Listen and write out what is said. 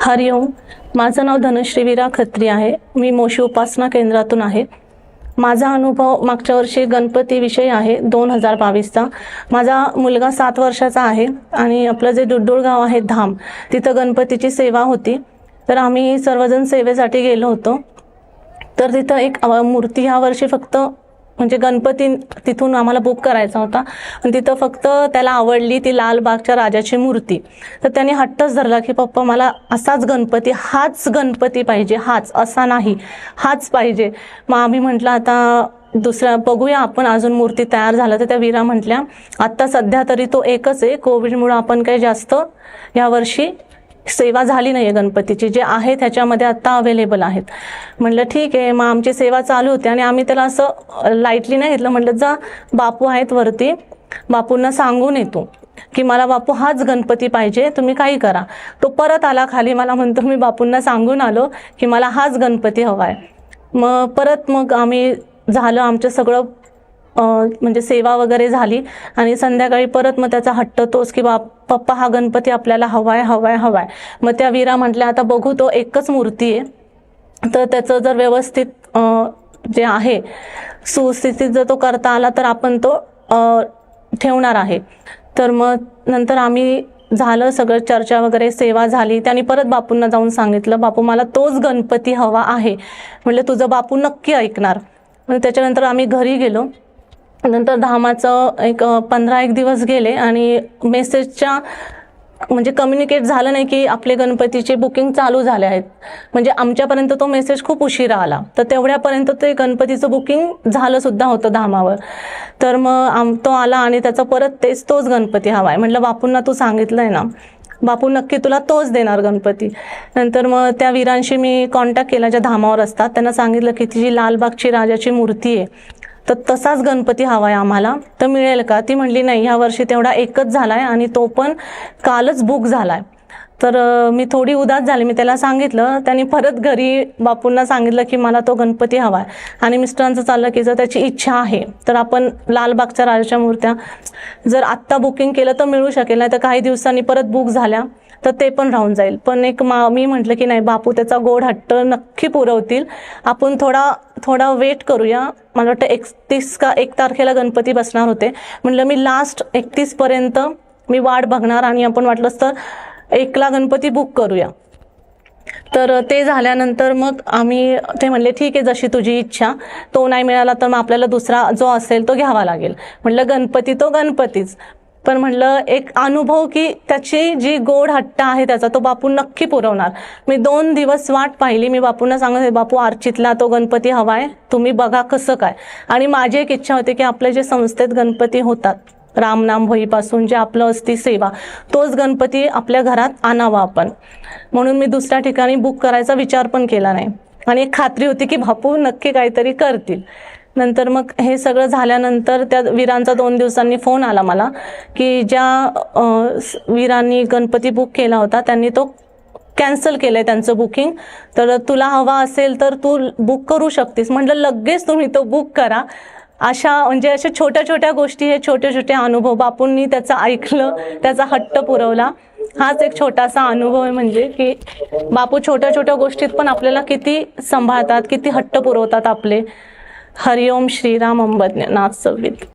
हरिओम माझं नाव धनुश्री विरा खत्री आहे. मी मोशी उपासना केंद्रातून आहे. माझा अनुभव मागच्या वर्षी गणपतीविषयी आहे दोन हजार बावीसचा. माझा मुलगा सात वर्षाचा आहे आणि आपलं जे डुड्डुळ गाव आहे धाम तिथं गणपतीची सेवा होती. तर आम्ही सर्वजण सेवेसाठी गेलो होतो. तर तिथं एक मूर्ती ह्या वर्षी फक्त म्हणजे गणपती तिथून आम्हाला बुक करायचा होता. आणि तिथं फक्त त्याला आवडली ती लालबागच्या राजाची मूर्ती. तर त्याने हट्टच धरला की पप्पा मला असाच गणपती हाच गणपती पाहिजे हाच. असा नाही हाच पाहिजे. मग आम्ही म्हटलं आता दुसऱ्या बघूया आपण अजून मूर्ती तयार झालं तर. त्या वीरा म्हटल्या आत्ता सध्या तरी तो एकच आहे. कोविडमुळं आपण काही जास्त यावर्षी सेवा झाली नाही आहे गणपतीची जे आहे त्याच्यामध्ये आत्ता अवेलेबल आहेत. म्हटलं ठीक आहे मग आमची सेवा चालू होती. आणि आम्ही त्याला असं लाईटली नाही घेतलं म्हटलं जा बापू आहेत वरती बापूंना सांगून येतो की मला बापू हाच गणपती पाहिजे तुम्ही काही करा. तो परत आला खाली मला म्हणतो मी बापूंना सांगून आलो की मला हाच गणपती हवा आहे मग परत मग आम्ही झालं आमचं सगळं म्हणजे सेवा वगैरे झाली आणि संध्याकाळी परत मग त्याचा हट्ट तोच की बाप पप्पा हा गणपती आपल्याला हवाय हवाय हवाय. मग त्या वीरा म्हटल्या आता बघू तो एकच मूर्ती आहे. तर त्याचं जर व्यवस्थित जे आहे सुस्थितीत जर तो करता आला तर आपण तो ठेवणार आहे. तर मग नंतर आम्ही झालं सगळं चर्चा वगैरे सेवा झाली. त्यांनी परत बापूंना जाऊन सांगितलं बापू मला तोच गणपती हवा आहे. म्हटलं तुझं बापू नक्की ऐकणार. त्याच्यानंतर आम्ही घरी गेलो. नंतर धामाचं एक पंधरा एक दिवस गेले आणि मेसेजच्या म्हणजे कम्युनिकेट झालं नाही की आपले गणपतीचे बुकिंग चालू झाले आहेत. म्हणजे आमच्यापर्यंत तो मेसेज खूप उशिरा आला. तर तेवढ्यापर्यंत ते गणपतीचं बुकिंग झालं सुद्धा होतं धामावर तर मग आम तो आला आणि त्याचा परत तेच तोच गणपती हवा आहे म्हटलं बापूंना तू सांगितलं आहे ना. बापू नक्की तुला तोच देणार गणपती. नंतर मग त्या वीरांशी मी कॉन्टॅक्ट केला ज्या धामावर असतात. त्यांना सांगितलं की ती जी लालबागची राजाची मूर्ती आहे. तर तसाच गणपती हवा आहे आम्हाला. तर मिळेल का? ती म्हणली नाही ह्या वर्षी तेवढा एकच झालाय आणि तो पण कालच बुक झालाय. तर मी थोडी उदास झाली. मी त्याला सांगितलं त्यांनी परत घरी बापूंना सांगितलं की मला तो गणपती हवा आहे आणि मिस्टरांचं चाललं की जर त्याची इच्छा आहे तर आपण लालबागच्या राजाच्या मूर्त्या जर आत्ता बुकिंग केलं तर मिळू शकेल नाही तर काही दिवसांनी परत बुक झाल्या. तर ते पण राहून जाईल. पण एक मा मी म्हटलं की नाही बापू त्याचा गोड हट्ट नक्की पुरवतील. आपण थोडा थोडा वेट करूया. मला वाटतं एकतीस का एक तारखेला गणपती बसणार होते. म्हटलं मी लास्ट एकतीसपर्यंत मी वाट बघणार आणि आपण वाटलंच तर एकला गणपती बुक करूया. तर ते झाल्यानंतर मग आम्ही ते म्हणले ठीक आहे जशी तुझी इच्छा. तो नाही मिळाला तर मग आपल्याला दुसरा जो असेल तो घ्यावा लागेल. म्हटलं गणपती तो गणपतीच. पण म्हटलं एक अनुभव की त्याची जी गोड हट्ट आहे त्याचा तो बापू नक्की पुरवणार. मी दोन दिवस वाट पाहिली. मी बापूंना सांगत होते, बापू आर्चितला तो गणपती हवाय. तुम्ही बघा कसं काय. आणि माझी एक इच्छा होती की आपल्या जे संस्थेत गणपती होतात रामनाम होईपासून जे आपलं असती सेवा तोच गणपती आपल्या घरात आणावा आपण. म्हणून मी दुसऱ्या ठिकाणी बुक करायचा विचार पण केला नाही. आणि एक खात्री होती की बापू नक्की काहीतरी करतील. नंतर मग हे सगळं झाल्यानंतर त्या वीरांचा दोन दिवसांनी फोन आला मला की ज्या वीरांनी गणपती बुक केला होता त्यांनी तो कॅन्सल केलंय त्यांचं बुकिंग तर तुला हवा असेल तर तू बुक करू शकतेस. म्हटलं लगेच तुम्ही तो बुक करा. अशा म्हणजे अशा छोट्या छोट्या गोष्टी हे छोटे छोटे अनुभव बापूंनी त्याचं ऐकलं त्याचा हट्ट पुरवला. हाच एक छोटासा अनुभव आहे म्हणजे की बापू छोट्या छोट्या गोष्टीत पण आपल्याला किती सांभाळतात किती हट्ट पुरवतात आपले. हरिओम श्रीराम अंबज्ञनाथ सवित